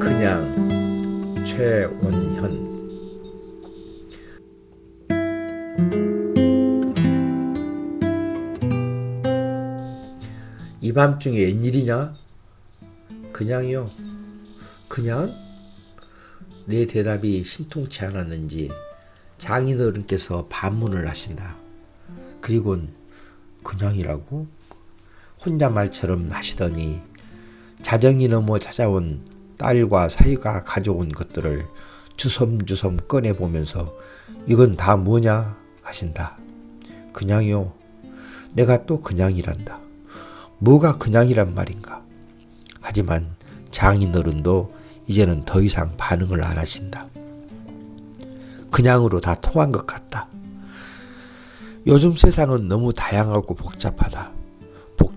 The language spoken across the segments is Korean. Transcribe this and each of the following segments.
그냥 최원현 이 밤중에 웬일이냐? 그냥요. 그냥? 내 대답이 신통치 않았는지 장인어른께서 반문을 하신다. 그리곤 그냥이라고? 혼자 말처럼 하시더니 자정이 넘어 찾아온 딸과 사위가 가져온 것들을 주섬주섬 꺼내보면서 이건 다 뭐냐 하신다. 그냥요. 내가 또 그냥이란다. 뭐가 그냥이란 말인가. 하지만 장인어른도 이제는 더 이상 반응을 안 하신다. 그냥으로 다 통한 것 같다. 요즘 세상은 너무 다양하고 복잡하다.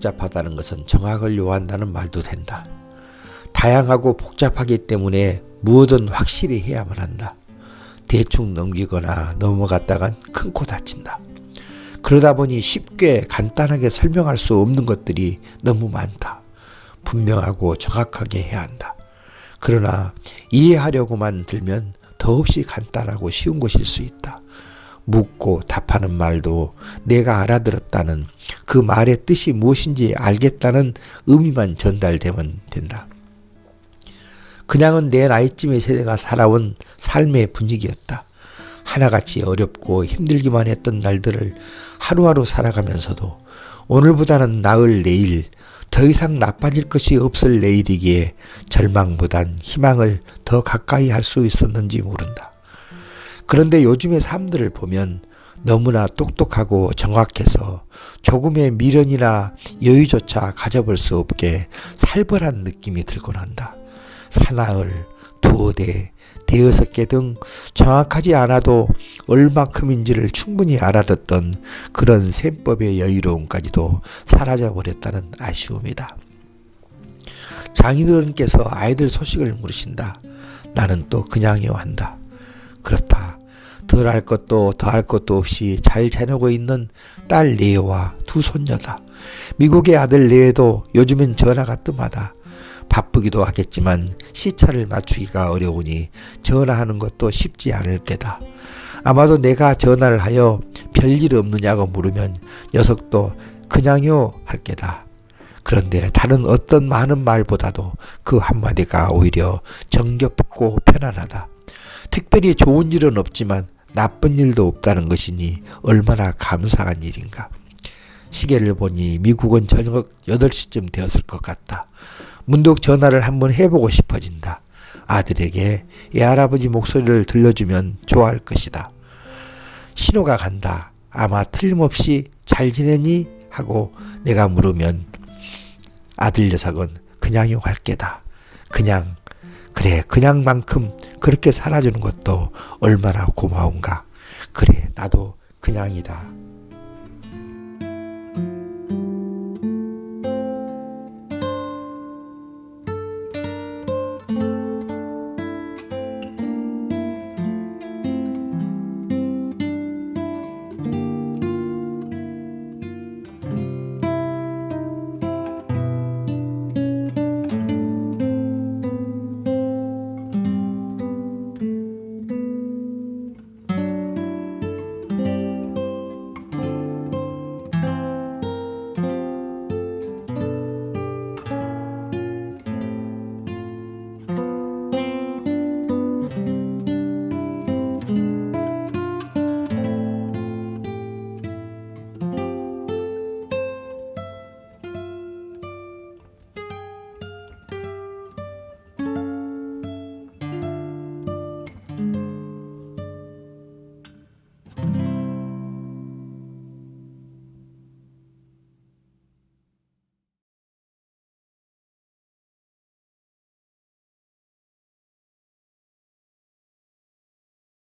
복잡하다는 것은 정확을 요한다는 말도 된다. 다양하고 복잡하기 때문에 무엇은 확실히 해야만 한다. 대충 넘기거나 넘어갔다간 큰 코 다친다. 그러다 보니 쉽게 간단하게 설명할 수 없는 것들이 너무 많다. 분명하고 정확하게 해야 한다. 그러나 이해하려고만 들면 더없이 간단하고 쉬운 것일 수 있다. 묻고 답하는 말도 내가 알아들었다는 그 말의 뜻이 무엇인지 알겠다는 의미만 전달되면 된다. 그냥은 내 나이쯤의 세대가 살아온 삶의 분위기였다. 하나같이 어렵고 힘들기만 했던 날들을 하루하루 살아가면서도 오늘보다는 나을 내일, 더 이상 나빠질 것이 없을 내일이기에 절망보단 희망을 더 가까이 할 수 있었는지 모른다. 그런데 요즘의 삶들을 보면 너무나 똑똑하고 정확해서 조금의 미련이나 여유조차 가져볼 수 없게 살벌한 느낌이 들곤 한다. 사나흘, 두어 대, 대여섯 개 등 정확하지 않아도 얼마큼인지를 충분히 알아듣던 그런 셈법의 여유로움까지도 사라져버렸다는 아쉬움이다. 장인어른께서 아이들 소식을 물으신다. 나는 또 그냥요 한다. 그렇다. 덜 할 것도 더 할 것도 없이 잘 지내고 있는 딸 레오와 두 손녀다. 미국의 아들 레오도 요즘엔 전화가 뜸하다. 바쁘기도 하겠지만 시차를 맞추기가 어려우니 전화하는 것도 쉽지 않을 게다. 아마도 내가 전화를 하여 별일 없느냐고 물으면 녀석도 그냥요 할 게다. 그런데 다른 어떤 많은 말보다도 그 한마디가 오히려 정겹고 편안하다. 특별히 좋은 일은 없지만 나쁜 일도 없다는 것이니 얼마나 감사한 일인가. 시계를 보니 미국은 저녁 8시쯤 되었을 것 같다. 문득 전화를 한번 해보고 싶어진다. 아들에게 애 할아버지 목소리를 들려주면 좋아할 것이다. 신호가 간다. 아마 틀림없이 잘 지내니? 하고 내가 물으면 아들 녀석은 그냥요 할 게다. 그냥 그래 그냥만큼 그렇게 살아주는 것도 얼마나 고마운가. 그래 나도 그냥이다.